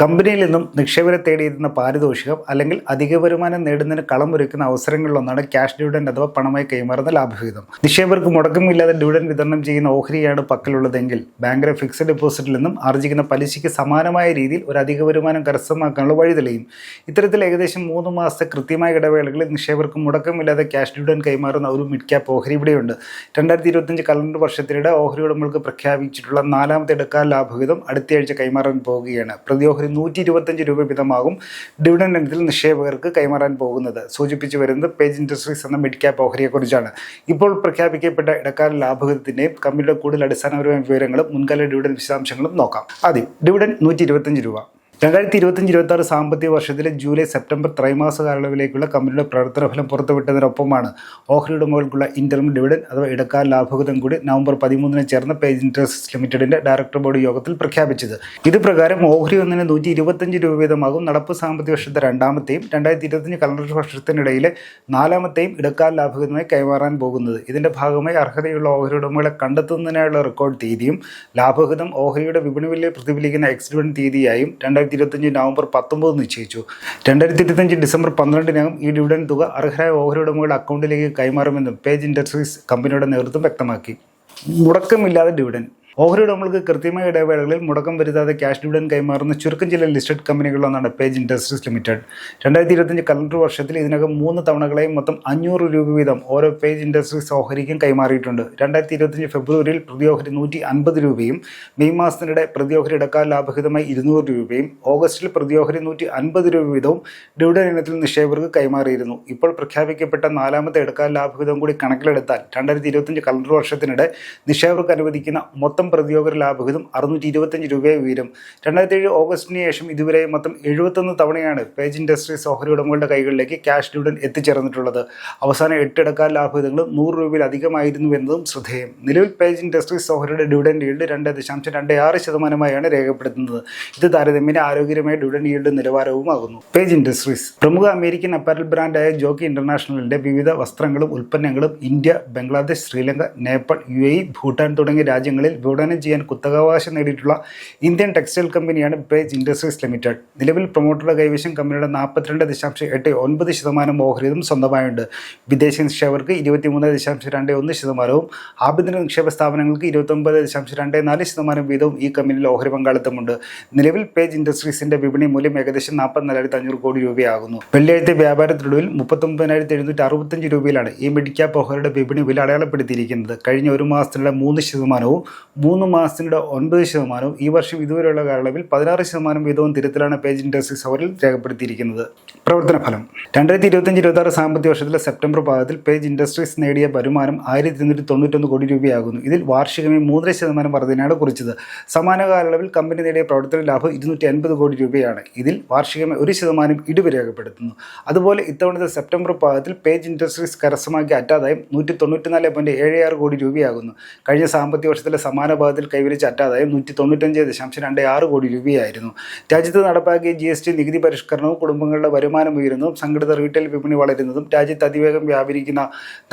കമ്പനിയിൽ നിന്നും നിക്ഷേപരെ തേടിയിരുന്ന പാരിതോഷികം അല്ലെങ്കിൽ അധിക വരുമാനം നേടുന്നതിന് കളമൊരുക്കുന്ന അവസരങ്ങളിലൊന്നാണ് ക്യാഷ് ഡിവിഡൻഡ് അഥവാ പണമായി കൈമാറുന്ന ലാഭവിഹിതം. നിക്ഷേപകർക്ക് മുടക്കമില്ലാതെ ഡിവിഡൻഡ് വിതരണം ചെയ്യുന്ന ഓഹരിയാണ് പക്കലുള്ളതെങ്കിൽ ബാങ്കിലെ ഫിക്സഡ് ഡെപ്പോസിറ്റിൽ നിന്നും ആർജിക്കുന്ന പലിശയ്ക്ക് സമാനമായ രീതിയിൽ ഒരു അധിക വരുമാനം കരസ്ഥമാക്കാനുള്ള വഴി തെളിയും ഇത്തരത്തിൽ ഏകദേശം മൂന്ന് മാസത്തെ കൃത്യമായ ഇടവേളകളിൽ നിക്ഷേപകർക്ക് മുടക്കമില്ലാതെ ക്യാഷ് ഡിവിഡൻഡ് കൈമാറുന്ന ഒരു മിഡ് ക്യാപ്പ് ഓഹരി ഇവിടെയുണ്ട്. രണ്ടായിരത്തി ഇരുപത്തഞ്ച് കലണ്ടർ വർഷത്തിനിടെ ഓഹരി ഉടമകൾക്ക് പ്രഖ്യാപിച്ചിട്ടുള്ള നാലാമത്തെ എടുക്കാൻ ലാഭവിഹിതം അടുത്തയാഴ്ച കൈമാറാൻ പോവുകയാണ്. പ്രതി ഓഹരി നൂറ്റി ഇരുപത്തഞ്ച് രൂപ വീതമാകും ഡിവിഡൻഡ് ഇനത്തിൽ നിക്ഷേപകർക്ക് കൈമാറാൻ പോകുന്നത്. സൂചിപ്പിച്ചു വരുന്നത് പേജ് ഇൻഡസ്ട്രീസ് എന്ന മിഡ് ക്യാപ്പ് ഓഹരിയെക്കുറിച്ചാണ്. ഇപ്പോൾ പ്രഖ്യാപിക്കപ്പെട്ട ഇടക്കാല ലാഭകത്തിന്റെയും കമ്പനിയുടെ കൂടുതൽ അടിസ്ഥാനപരമായ വിവരങ്ങളും മുൻകാല ഡിവിഡൻഡ് വിശദാംശങ്ങളും നോക്കാം. ആദ്യം ഡിവിഡൻഡ് നൂറ്റി രൂപ. രണ്ടായിരത്തി ഇരുപത്തഞ്ച് ഇരുപത്തി ആറ് സാമ്പത്തിക വർഷത്തിലെ ജൂലൈ സെപ്റ്റംബർ ത്രൈമാസ കാലയളവിലേക്കുള്ള കമ്പനിയുടെ പ്രവർത്തന ഫലം പുറത്തുവിട്ടതിനൊപ്പമാണ് ഓഹരി ഉടമകൾക്കുള്ള ഇന്റർം ഡിവിഡൻ അഥവാ ഇടക്കാല ലാഭവിഹിതം കൂടി നവംബർ പതിമൂന്നിന് ചേർന്ന പേജ് ഇൻഡസ്ട്രീസ് ലിമിറ്റഡിന്റെ ഡയറക്ടർ ബോർഡ് യോഗത്തിൽ പ്രഖ്യാപിച്ചത്. ഇത് പ്രകാരം ഓഹരി ഒന്നിന് നൂറ്റി ഇരുപത്തഞ്ച് രൂപ വീതമാകും നടപ്പ് സാമ്പത്തിക വർഷത്തെ രണ്ടാമത്തെയും രണ്ടായിരത്തി ഇരുപത്തഞ്ച് കലണ്ടർ വർഷത്തിനിടയിലെ നാലാമത്തെയും ഇടക്കാല ലാഭവിഹിതമായി കൈമാറാൻ പോകുന്നത്. ഇതിന്റെ ഭാഗമായി അർഹതയുള്ള ഓഹരി ഉടമകളെ കണ്ടെത്തുന്നതിനായുള്ള റെക്കോർഡ് തീയതിയും ലാഭവിഹിതം ഓഹരിയുടെ വിപണി വിലയെ പ്രതിഫലിക്കുന്ന എക്സ് ഡിവിഡൻ തീയതിയായും രണ്ടായിരത്തി ഇരുപത്തഞ്ച് നവംബർ പത്തൊമ്പത് നിശ്ചയിച്ചു. രണ്ടായിരത്തി ഇരുപത്തഞ്ച് ഡിസംബർ പന്ത്രണ്ടിനകം ഈ ഡിവിഡൻ തുക അർഹരായ ഓഹരി ഉടമകളുടെ അക്കൗണ്ടിലേക്ക് കൈമാറുമെന്നും പേജ് ഇൻഡസ്ട്രീസ് കമ്പനിയുടെ നേതൃത്വം വ്യക്തമാക്കി. മുടക്കമില്ലാതെ ഡിവിഡൻ ഓഹരി ഉടമകൾക്ക് കൃത്യമായ ഇടവേളകളിൽ മുടക്കം വരുത്താതെ ക്യാഷ് ഡിവിഡൻ കൈമാറുന്ന ചുരുക്കം ചില ലിസ്റ്റഡ് കമ്പനികളിലൊന്നാണ് പേജ് ഇൻഡസ്ട്രീസ് ലിമിറ്റഡ് രണ്ടായിരത്തി ഇരുപത്തഞ്ച് കലണ്ടർ വർഷത്തിൽ ഇതിനകം മൂന്ന് തവണകളായി മൊത്തം അഞ്ഞൂറ് രൂപ വീതം ഓരോ പേജ് ഇൻഡസ്ട്രീസ് ഓഹരിക്കും കൈമാറിയിട്ടുണ്ട്. രണ്ടായിരത്തി ഇരുപത്തഞ്ച് ഫെബ്രുവരിയിൽ പ്രതി ഓഹരി നൂറ്റി അൻപത് രൂപയും മെയ് മാസത്തിനിടെ പ്രതി ഓഹരി ഇടക്കാല ലാഭഹിതമായി ഇരുന്നൂറ് രൂപയും ഓഗസ്റ്റിൽ പ്രതി ഓഹരി നൂറ്റി അൻപത് രൂപ വീതവും ഡിവിഡൻ ഇനത്തിൽ നിക്ഷേപകർക്ക് കൈമാറിയിരുന്നു. ഇപ്പോൾ പ്രഖ്യാപിക്കപ്പെട്ട നാലാമത്തെ ഇടക്കാല ലാഭഹിതം കൂടി കണക്കിലെടുത്താൽ രണ്ടായിരത്തി ഇരുപത്തഞ്ച് കലണ്ടർ വർഷത്തിനിടെ നിക്ഷേപകർക്ക് അനുവദിക്കുന്ന മൊത്തം പ്രതിയോഗ ലാഭവിഹിതം അറുന്നൂറ്റി ഇരുപത്തഞ്ച് രൂപയെ ഉയരും. രണ്ടായിരത്തി ഏഴ് ഓഗസ്റ്റിന് ശേഷം ഇതുവരെ മൊത്തം എഴുപത്തൊന്ന് തവണയാണ് പേജ് ഇൻഡസ്ട്രീസ് ഓഹരി ഉടമകളുടെ കൈകളിലേക്ക് ക്യാഷ് ഡിവിഡൻ എത്തിച്ചേർന്നിട്ടുള്ളത്. അവസാന എട്ടിടക്കാൽ ലാഭവിഹിതങ്ങൾ നൂറ് രൂപയിൽ അധികമായിരുന്നു എന്നതും ശ്രദ്ധേയം. നിലവിൽ പേജ് ഇൻഡസ്ട്രീസ് ഓഹരിയുടെ ഡിവിഡൻ ഈൽഡ് രണ്ട് ദശാംശം രണ്ട് ആറ് ശതമാനമായാണ് രേഖപ്പെടുത്തുന്നത്. ഇത് താരതമ്യേന ആരോഗ്യകരമായ ഡിവിഡൻ ഈൽഡ് നിലവാരവുമാകുന്നു പേജ് ഇൻഡസ്ട്രീസ്. പ്രമുഖ അമേരിക്കൻ അപ്പാരൽ ബ്രാൻഡായ ജോക്കി ഇന്റർനാഷണലിന്റെ വിവിധ വസ്ത്രങ്ങളും ഉൽപ്പന്നങ്ങളും India Bangladesh Sri Lanka Nepal U A Bhutan തുടങ്ങിയ രാജ്യങ്ങളിൽ വിപണനം ചെയ്യാൻ കുത്തകാവകാശം നേടിയിട്ടുള്ള ഇന്ത്യൻ ടെക്സ്റ്റൈൽ കമ്പനിയാണ് പേജ് ഇൻഡസ്ട്രീസ് ലിമിറ്റഡ് നിലവിൽ പ്രൊമോട്ടറുടെ കൈവശം കമ്പനിയുടെ നാൽപ്പത്തിരണ്ട് ദശാംശം എട്ട് ഒൻപത് ശതമാനം ഓഹരിതും സ്വന്തമായുണ്ട്. വിദേശ നിക്ഷേപകർക്ക് ഇരുപത്തിമൂന്ന് ദശാംശം രണ്ട് ഒന്ന് ശതമാനവും ആഭ്യന്തര നിക്ഷേപ സ്ഥാപനങ്ങൾക്ക് ഇരുപത്തൊമ്പത് ദശാംശം രണ്ട് നാല് ശതമാനം വീതവും ഈ കമ്പനിയിൽ ഓഹരി പങ്കാളിത്തമുണ്ട്. നിലവിൽ പേജ് ഇൻഡസ്ട്രീസിന്റെ വിപണി മൂല്യം ഏകദേശം നാൽപ്പത്തിനാലായിരത്തി അഞ്ഞൂറ് കോടി രൂപയാകുന്നു. വെള്ളിയാഴ്ച വ്യാപാരത്തിലൊടുവിൽ മുപ്പത്തൊമ്പതിനായിരത്തി എഴുന്നൂറ്റി അറുപത്തഞ്ച് രൂപയിലാണ് ഈ മെഡിക്കാപ്പ് ഓഹരിയുടെ വിപണി വില അടയാളപ്പെടുത്തിയിരിക്കുന്നത്. കഴിഞ്ഞ ഒരു മാസത്തിനിടെ മൂന്ന് ശതമാനവും മൂന്ന് മാസത്തിനിടെ ഒൻപത് ശതമാനവും ഈ വർഷം ഇതുവരെയുള്ള കാലയളവിൽ പതിനാറ് ശതമാനം വീതവും തിരുത്തലാണ് പേജ് ഇൻഡസ്ട്രീസ് അവരിൽ രേഖപ്പെടുത്തിയിരിക്കുന്നത്. പ്രവർത്തന ഫലം. രണ്ടായിരത്തി ഇരുപത്തഞ്ച് ഇരുപത്തി ആറ് സാമ്പത്തിക വർഷത്തിലെ സെപ്റ്റംബർ പാദത്തിൽ പേജ് ഇൻഡസ്ട്രീസ് നേടിയ വരുമാനം ആയിരത്തി ഇരുന്നൂറ്റി തൊണ്ണൂറ്റൊന്ന് കോടി രൂപയാകുന്നു. ഇതിൽ വാർഷികമായി മൂന്നര ശതമാനം വർധനയാണ് കുറിച്ചത്. സമാന കാലയളവിൽ കമ്പനി നേടിയ പ്രവർത്തന ലാഭം ഇരുന്നൂറ്റി അൻപത് കോടി രൂപയാണ്. ഇതിൽ വാർഷികമായി ഒരു ശതമാനം ഇടിവ് രേഖപ്പെടുത്തുന്നു. അതുപോലെ ഇത്തവണത്തെ സെപ്റ്റംബർ പാദത്തിൽ പേജ് ഇൻഡസ്ട്രീസ് കരസ്ഥമാക്കിയ അറ്റാദായം നൂറ്റി തൊണ്ണൂറ്റിനാല് പോയിന്റ് ഏഴ് ആറ് കോടി രൂപയാകുന്നു. കഴിഞ്ഞ സാമ്പത്തിക വർഷത്തിലെ സമാന പാദത്തിൽ കൈവരിച്ച അറ്റാദായം നൂറ്റി തൊണ്ണൂറ്റഞ്ച് ദശാംശം രണ്ട് ആറ് കോടി രൂപയായിരുന്നു. രാജ്യത്ത് നടപ്പാക്കിയ ജി എസ് ടി നികുതി പരിഷ്കരണവും കുടുംബങ്ങളുടെ വരുമാനം ഉയരുന്നതും സംഘടിത റീറ്റെയിൽ വിപണി വളരുന്നതും രാജ്യത്ത് അതിവേഗം വ്യാപരിക്കുന്ന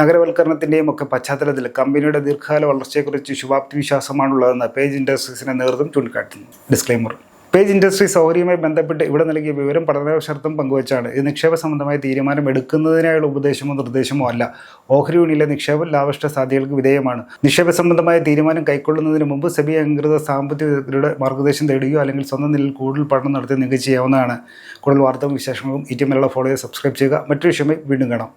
നഗരവൽക്കരണത്തിന്റെയും ഒക്കെ പശ്ചാത്തലത്തിൽ കമ്പനിയുടെ ദീർഘകാല വളർച്ചയെക്കുറിച്ച് ശുഭാപ്തി വിശ്വാസമാണുള്ളതെന്ന് പേജ് ഇൻഡസ്ട്രീസിന്റെ നേതൃത്വം ചൂണ്ടിക്കാട്ടുന്നു. ഡിസ്ക്ലൈമർ പേജ് ഇൻഡസ്ട്രീസ് ഓഹരിയുമായി ബന്ധപ്പെട്ട് ഇവിടെ നൽകിയ വിവരം പഠനശർത്തം പങ്കുവച്ചാണ്. ഇത് നിക്ഷേപ സംബന്ധമായ തീരുമാനം എടുക്കുന്നതിനായുള്ള ഉപദേശമോ നിർദ്ദേശമോ അല്ല. ഓഹരി യൂണിയിലെ നിക്ഷേപം ലാഭഷ്ട സാധ്യതകൾക്ക് വിധേയമാണ്. നിക്ഷേപ സംബന്ധമായ തീരുമാനം കൈക്കൊള്ളുന്നതിന് മുമ്പ് സെബി അംഗീകൃത സാമ്പത്തിക വിദഗ്ധരുടെ മാർഗനിർദ്ദേശം തേടുകയോ അല്ലെങ്കിൽ സ്വന്തം നിലയിൽ കൂടുതൽ പഠനം നടത്തി നിങ്ങൾക്ക് ചെയ്യാവുന്നതാണ്. കൂടുതൽ വാർത്തകളും വിശേഷങ്ങളും ഈ ടി ചെയ്ത് സബ്സ്ക്രൈബ് ചെയ്യുക. മറ്റൊരു വിഷയമായി വീണ്ടും കാണാം.